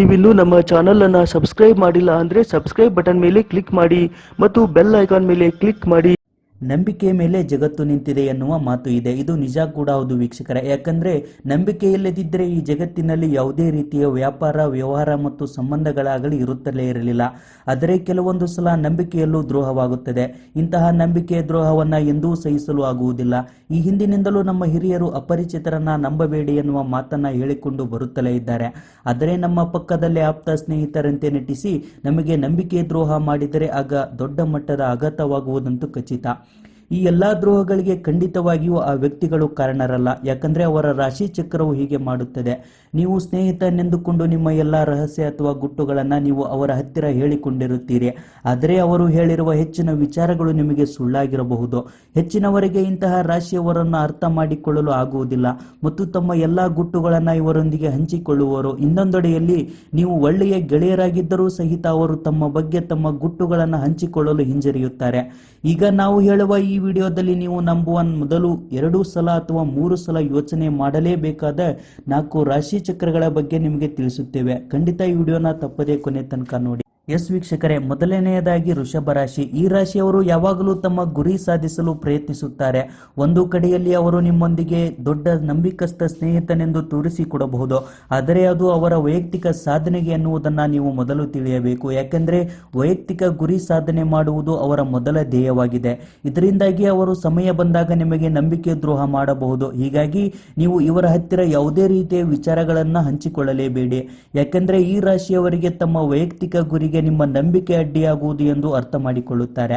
ನೀವಿನ್ನೂ ನಮ್ಮ ಚಾನಲ್ ಅನ್ನ ಸಬ್ಸ್ಕ್ರೈಬ್ ಮಾಡಿಲ್ಲ ಅಂದ್ರೆ ಸಬ್ಸ್ಕ್ರೈಬ್ ಬಟನ್ ಮೇಲೆ ಕ್ಲಿಕ್ ಮಾಡಿ ಮತ್ತು ಬೆಲ್ ಐಕಾನ್ ಮೇಲೆ ಕ್ಲಿಕ್ ಮಾಡಿ. ನಂಬಿಕೆ ಮೇಲೆ ಜಗತ್ತು ನಿಂತಿದೆ ಎನ್ನುವ ಮಾತು ಇದೆ. ಇದು ನಿಜ ಕೂಡ ಹೌದು ವೀಕ್ಷಕರ. ಯಾಕಂದ್ರೆ ನಂಬಿಕೆ ಇಲ್ಲದಿದ್ದರೆ ಈ ಜಗತ್ತಿನಲ್ಲಿ ಯಾವುದೇ ರೀತಿಯ ವ್ಯಾಪಾರ, ವ್ಯವಹಾರ ಮತ್ತು ಸಂಬಂಧಗಳಾಗಲಿ ಇರುತ್ತಲೇ ಇರಲಿಲ್ಲ. ಆದರೆ ಕೆಲವೊಂದು ಸಲ ನಂಬಿಕೆಯಲ್ಲೂ ದ್ರೋಹವಾಗುತ್ತದೆ. ಇಂತಹ ನಂಬಿಕೆಯ ದ್ರೋಹವನ್ನು ಎಂದೂ ಸಹಿಸಲು ಆಗುವುದಿಲ್ಲ. ಈ ಹಿಂದಿನಿಂದಲೂ ನಮ್ಮ ಹಿರಿಯರು ಅಪರಿಚಿತರನ್ನ ನಂಬಬೇಡಿ ಎನ್ನುವ ಮಾತನ್ನ ಹೇಳಿಕೊಂಡು ಬರುತ್ತಲೇ ಇದ್ದಾರೆ. ಆದರೆ ನಮ್ಮ ಪಕ್ಕದಲ್ಲೇ ಆಪ್ತ ಸ್ನೇಹಿತರಂತೆ ನಟಿಸಿ ನಮಗೆ ನಂಬಿಕೆ ದ್ರೋಹ ಮಾಡಿದರೆ ಆಗ ದೊಡ್ಡ ಮಟ್ಟದ ಆಘಾತವಾಗುವುದಂತೂ ಖಚಿತ. ಈ ಎಲ್ಲಾ ದ್ರೋಹಗಳಿಗೆ ಖಂಡಿತವಾಗಿಯೂ ಆ ವ್ಯಕ್ತಿಗಳು ಕಾರಣರಲ್ಲ. ಯಾಕಂದ್ರೆ ಅವರ ರಾಶಿ ಚಕ್ರವು ಹೀಗೆ ಮಾಡುತ್ತದೆ. ನೀವು ಸ್ನೇಹಿತನೆಂದುಕೊಂಡು ನಿಮ್ಮ ಎಲ್ಲ ರಹಸ್ಯ ಅಥವಾ ಗುಟ್ಟುಗಳನ್ನು ನೀವು ಅವರ ಹತ್ತಿರ ಹೇಳಿಕೊಂಡಿರುತ್ತೀರಿ. ಆದರೆ ಅವರು ಹೇಳಿರುವ ಹೆಚ್ಚಿನ ವಿಚಾರಗಳು ನಿಮಗೆ ಸುಳ್ಳಾಗಿರಬಹುದು. ಹೆಚ್ಚಿನವರಿಗೆ ಇಂತಹ ರಾಶಿಯವರನ್ನು ಅರ್ಥ ಮಾಡಿಕೊಳ್ಳಲು ಆಗುವುದಿಲ್ಲ. ಮತ್ತು ತಮ್ಮ ಎಲ್ಲ ಗುಟ್ಟುಗಳನ್ನು ಇವರೊಂದಿಗೆ ಹಂಚಿಕೊಳ್ಳುವರು. ಇನ್ನೊಂದೆಡೆಯಲ್ಲಿ ನೀವು ಒಳ್ಳೆಯ ಗೆಳೆಯರಾಗಿದ್ದರೂ ಸಹಿತ ಅವರು ತಮ್ಮ ಬಗ್ಗೆ ತಮ್ಮ ಗುಟ್ಟುಗಳನ್ನು ಹಂಚಿಕೊಳ್ಳಲು ಹಿಂಜರಿಯುತ್ತಾರೆ. ಈಗ ನಾವು ಹೇಳುವ ಈ ವಿಡಿಯೋದಲ್ಲಿ ನೀವು ನಂಬುವ ಮೊದಲು ಎರಡು ಸಲ ಅಥವಾ ಮೂರು ಸಲ ಯೋಚನೆ ಮಾಡಲೇಬೇಕಾದ ನಾಲ್ಕು ರಾಶಿ ಚಕ್ರಗಳ ಬಗ್ಗೆ ನಿಮಗೆ ತಿಳಿಸುತ್ತೇವೆ. ಖಂಡಿತ ಈ ವಿಡಿಯೋನ ತಪ್ಪದೇ ಕೊನೆ ತನಕ ನೋಡಿ. ಎಸ್ ವೀಕ್ಷಕರೇ, ಮೊದಲನೆಯದಾಗಿ ವೃಷಭ ರಾಶಿ. ಈ ರಾಶಿಯವರು ಯಾವಾಗಲೂ ತಮ್ಮ ಗುರಿ ಸಾಧಿಸಲು ಪ್ರಯತ್ನಿಸುತ್ತಾರೆ. ಒಂದು ಕಡೆಯಲ್ಲಿ ಅವರು ನಿಮ್ಮೊಂದಿಗೆ ದೊಡ್ಡ ನಂಬಿಕಸ್ಥ ಸ್ನೇಹಿತನೆಂದು ತೋರಿಸಿಕೊಡಬಹುದು. ಆದರೆ ಅದು ಅವರ ವೈಯಕ್ತಿಕ ಸಾಧನೆಗೆ ಎನ್ನುವುದನ್ನು ನೀವು ಮೊದಲು ತಿಳಿಯಬೇಕು. ಯಾಕೆಂದರೆ, ವೈಯಕ್ತಿಕ ಗುರಿ ಸಾಧನೆ ಮಾಡುವುದು ಅವರ ಮೊದಲ ಧ್ಯೇಯವಾಗಿದೆ. ಇದರಿಂದಾಗಿ ಅವರು ಸಮಯ ಬಂದಾಗ ನಿಮಗೆ ನಂಬಿಕೆ ದ್ರೋಹ ಮಾಡಬಹುದು. ಹೀಗಾಗಿ ನೀವು ಇವರ ಹತ್ತಿರ ಯಾವುದೇ ರೀತಿಯ ವಿಚಾರಗಳನ್ನು ಹಂಚಿಕೊಳ್ಳಲೇಬೇಡಿ. ಯಾಕೆಂದರೆ, ಈ ರಾಶಿಯವರಿಗೆ ತಮ್ಮ ವೈಯಕ್ತಿಕ ಗುರಿಗೆ ನಿಮ್ಮ ನಂಬಿಕೆ ಅಡ್ಡಿಯಾಗುವುದು ಎಂದು ಅರ್ಥ ಮಾಡಿಕೊಳ್ಳುತ್ತಾರೆ.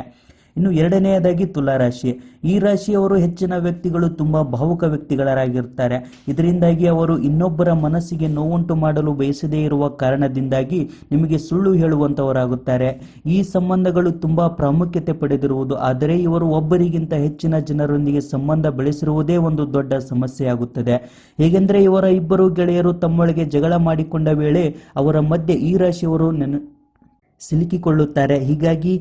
ಇನ್ನು ಎರಡನೆಯದಾಗಿ ತುಲಾರಾಶಿ ಈ ರಾಶಿಯವರು ಹೆಚ್ಚಿನ ವ್ಯಕ್ತಿಗಳು, ತುಂಬಾ ಭಾವುಕ ವ್ಯಕ್ತಿಗಳಾಗಿರ್ತಾರೆ ಇದರಿಂದಾಗಿ ಅವರು ಇನ್ನೊಬ್ಬರ ಮನಸ್ಸಿಗೆ ನೋವುಂಟು ಮಾಡಲು ಬಯಸದೇ ಇರುವ ಕಾರಣದಿಂದಾಗಿ ನಿಮಗೆ ಸುಳ್ಳು ಹೇಳುವಂತವರಾಗುತ್ತಾರೆ. ಈ ಸಂಬಂಧಗಳು ತುಂಬಾ ಪ್ರಾಮುಖ್ಯತೆ ಪಡೆದಿರುವುದು, ಆದರೆ ಇವರು ಒಬ್ಬರಿಗಿಂತ ಹೆಚ್ಚಿನ ಜನರೊಂದಿಗೆ ಸಂಬಂಧ ಬೆಳೆಸಿರುವುದೇ ಒಂದು ದೊಡ್ಡ ಸಮಸ್ಯೆಯಾಗುತ್ತದೆ. ಹೇಗೆಂದರೆ ಇವರ ಇಬ್ಬರು ಗೆಳೆಯರು ತಮ್ಮೊಳಗೆ ಜಗಳ ಮಾಡಿಕೊಂಡ ವೇಳೆ ಅವರ ಮಧ್ಯೆ ಈ ರಾಶಿಯವರು ಸಿಲುಕಿಕೊಳ್ಳುತ್ತಾರೆ. ಹೀಗಾಗಿ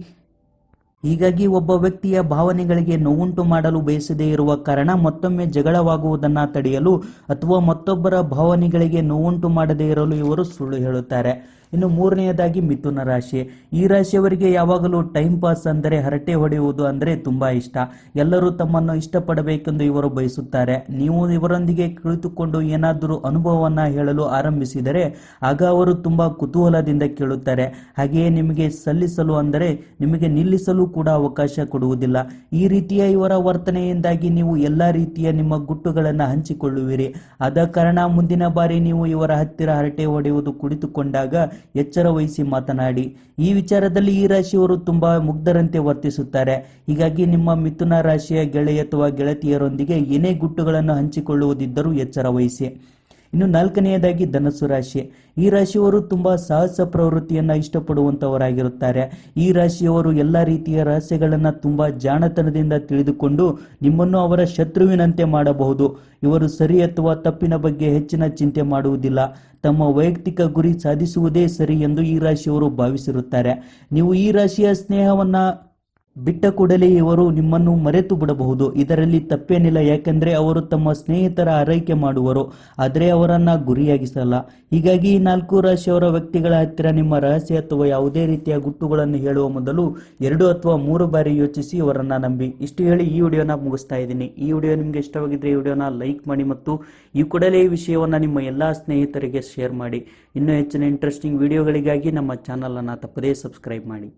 ಹೀಗಾಗಿ ಒಬ್ಬ ವ್ಯಕ್ತಿಯ ಭಾವನೆಗಳಿಗೆ ನೋವುಂಟು ಮಾಡಲು ಬಯಸದೇ ಇರುವ ಕಾರಣ ಮತ್ತೊಮ್ಮೆ ಜಗಳವಾಗುವುದನ್ನು ತಡೆಯಲು ಅಥವಾ ಮತ್ತೊಬ್ಬರ ಭಾವನೆಗಳಿಗೆ ನೋವುಂಟು ಮಾಡದೇ ಇರಲು ಇವರು ಸುಳ್ಳು ಹೇಳುತ್ತಾರೆ. ಇನ್ನು ಮೂರನೆಯದಾಗಿ ಮಿಥುನ ರಾಶಿ. ಈ ರಾಶಿಯವರಿಗೆ ಯಾವಾಗಲೂ ಟೈಮ್ ಪಾಸ್ ಅಂದರೆ ಹರಟೆ ಹೊಡೆಯುವುದು ಅಂದರೆ ತುಂಬ ಇಷ್ಟ. ಎಲ್ಲರೂ ತಮ್ಮನ್ನು ಇಷ್ಟಪಡಬೇಕೆಂದು ಇವರು ಬಯಸುತ್ತಾರೆ. ನೀವು ಇವರೊಂದಿಗೆ ಕುಳಿತುಕೊಂಡು ಏನಾದರೂ ಅನುಭವವನ್ನು ಹೇಳಲು ಆರಂಭಿಸಿದರೆ ಆಗ ಅವರು ತುಂಬ ಕುತೂಹಲದಿಂದ ಕೇಳುತ್ತಾರೆ. ಹಾಗೆಯೇ ನಿಮಗೆ ಸಲ್ಲಿಸಲು ಅಂದರೆ ನಿಮಗೆ ನಿಲ್ಲಿಸಲು ಕೂಡ ಅವಕಾಶ ಕೊಡುವುದಿಲ್ಲ. ಈ ರೀತಿಯ ಇವರ ವರ್ತನೆಯಿಂದಾಗಿ ನೀವು ಎಲ್ಲ ರೀತಿಯ ನಿಮ್ಮ ಗುಟ್ಟುಗಳನ್ನು ಹಂಚಿಕೊಳ್ಳುವಿರಿ. ಆದ ಕಾರಣ ಮುಂದಿನ ಬಾರಿ ನೀವು ಇವರ ಹತ್ತಿರ ಹರಟೆ ಹೊಡೆಯುವುದು ಕುಳಿತುಕೊಂಡಾಗ ಎಚ್ಚರ ವಹಿಸಿ ಮಾತನಾಡಿ, ಈ ವಿಚಾರದಲ್ಲಿ ಈ ರಾಶಿಯವರು ತುಂಬಾ ಮುಗ್ಧರಂತೆ ವರ್ತಿಸುತ್ತಾರೆ. ಹೀಗಾಗಿ ನಿಮ್ಮ ಮಿಥುನ ರಾಶಿಯ ಗೆಳೆಯ ಅಥವಾ ಗೆಳತಿಯರೊಂದಿಗೆ ಏನೇ ಗುಟ್ಟುಗಳನ್ನು ಹಂಚಿಕೊಳ್ಳುವುದಿದ್ದರೂ ಎಚ್ಚರ ವಹಿಸಿ. ಇನ್ನು ನಾಲ್ಕನೆಯದಾಗಿ ಧನಸ್ಸು ರಾಶಿ. ಈ ರಾಶಿಯವರು ತುಂಬಾ ಸಾಹಸ ಪ್ರವೃತ್ತಿಯನ್ನ ಇಷ್ಟಪಡುವಂತವರಾಗಿರುತ್ತಾರೆ. ಈ ರಾಶಿಯವರು ಎಲ್ಲ ರೀತಿಯ ರಹಸ್ಯಗಳನ್ನ ತುಂಬಾ ಜಾಣತನದಿಂದ ತಿಳಿದುಕೊಂಡು ನಿಮ್ಮನ್ನು ಅವರ ಶತ್ರುವಿನಂತೆ ಮಾಡಬಹುದು. ಇವರು ಸರಿ ಅಥವಾ ತಪ್ಪಿನ ಬಗ್ಗೆ ಹೆಚ್ಚಿನ ಚಿಂತೆ ಮಾಡುವುದಿಲ್ಲ. ತಮ್ಮ ವೈಯಕ್ತಿಕ ಗುರಿ ಸಾಧಿಸುವುದೇ ಸರಿ ಎಂದು ಈ ರಾಶಿಯವರು ಭಾವಿಸಿರುತ್ತಾರೆ. ನೀವು ಈ ರಾಶಿಯ ಸ್ನೇಹವನ್ನ ಬಿಟ್ಟ ಕೂಡಲೇ ಇವರು ನಿಮ್ಮನ್ನು ಮರೆತು ಬಿಡಬಹುದು. ಇದರಲ್ಲಿ ತಪ್ಪೇನಿಲ್ಲ, ಯಾಕೆಂದರೆ ಅವರು ತಮ್ಮ ಸ್ನೇಹಿತರ ಆರೈಕೆ ಮಾಡುವರು, ಆದರೆ ಅವರನ್ನು ಗುರಿಯಾಗಿಸಲ್ಲ. ಹೀಗಾಗಿ ಈ ನಾಲ್ಕು ರಾಶಿಯವರ ವ್ಯಕ್ತಿಗಳ ಹತ್ತಿರ ನಿಮ್ಮ ರಹಸ್ಯ ಅಥವಾ ಯಾವುದೇ ರೀತಿಯ ಗುಟ್ಟುಗಳನ್ನು ಹೇಳುವ ಮೊದಲು ಎರಡು ಅಥವಾ ಮೂರು ಬಾರಿ ಯೋಚಿಸಿ ಅವರನ್ನು ನಂಬಿ. ಇಷ್ಟು ಹೇಳಿ ಈ ವಿಡಿಯೋನ ಮುಗಿಸ್ತಾ ಇದ್ದೀನಿ. ಈ ವಿಡಿಯೋ ನಿಮಗೆ ಇಷ್ಟವಾಗಿದ್ರೆ ಈ ವಿಡಿಯೋನ ಲೈಕ್ ಮಾಡಿ ಮತ್ತು ಈ ಕೂಡಲೇ ಈ ವಿಷಯವನ್ನು ನಿಮ್ಮ ಎಲ್ಲ ಸ್ನೇಹಿತರಿಗೆ ಶೇರ್ ಮಾಡಿ. ಇನ್ನೂ ಹೆಚ್ಚಿನ ಇಂಟ್ರೆಸ್ಟಿಂಗ್ ವಿಡಿಯೋಗಳಿಗಾಗಿ ನಮ್ಮ ಚಾನಲನ್ನು ತಪ್ಪದೇ ಸಬ್ಸ್ಕ್ರೈಬ್ ಮಾಡಿ.